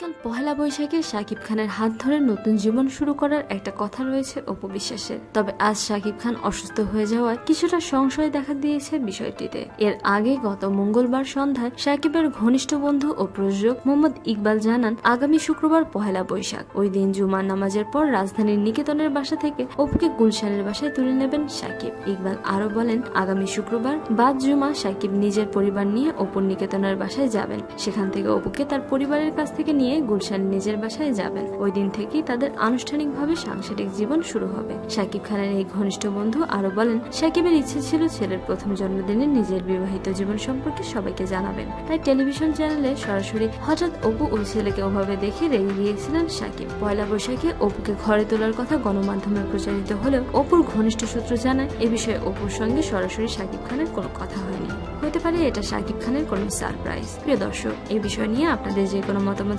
আগামীকাল পহেলা বৈশাখে শাকিব খানের হাত ধরে নতুন জীবন শুরু করার একটা কথা রয়েছে অপু বিশ্বাসের তবে আজ শাকিব খান অসুস্থ হয়ে যাওয়ায় কিছুটা সংশয় দেখা দিয়েছে বিষয়টিতে। এর আগে গত মঙ্গলবার সন্ধ্যায় শাকিবের ঘনিষ্ঠ বন্ধু ও প্রযোজক মোহাম্মদ ইকবাল জানান, আগামী শুক্রবার পহেলা বৈশাখ। ওই দিন জুমার নামাজের পর রাজধানীর নিকেতনের বাসা থেকে অপুকে গুলশানের বাসায় তুলে নেবেন শাকিব। ইকবাল আরও বলেন, আগামী শুক্রবার বাদ জুমা শাকিব নিজের পরিবার নিয়ে অপুর নিকেতনের বাসায় যাবেন। সেখান থেকে অপুকে তার পরিবারের কাছ থেকে নিয়ে গুলশান নিজের বাসায় যাবেন। ওই দিন থেকেই তাদের আনুষ্ঠানিকভাবে সাংসারিক জীবন শুরু হবে। শাকিব খানের এই ঘনিষ্ঠ বন্ধু আরও বলেন শাকিবের ইচ্ছে ছিল ছেলের প্রথম জন্মদিনে নিজের বিবাহিত জীবন সম্পর্কে সবাইকে জানাবেন। তাই টেলিভিশন চ্যানেলে সরাসরি হঠাৎ অপু ও ছেলেকে ওভাবে দেখে রেগে গিয়েছিলেন শাকিব পয়লা বৈশাখে অপুকে ঘরে তোলার কথা গণমাধ্যমে প্রচারিত হলেও অপুর ঘনিষ্ঠ সূত্র জানায়, এ বিষয়ে অপুর সঙ্গে সরাসরি শাকিব খানের কোনো কথা হয়নি। হতে পারে এটা শাকিব খানের কোনো সারপ্রাইজ। প্রিয় দর্শক এই বিষয় নিয়ে আপনাদের যে কোনো মতামত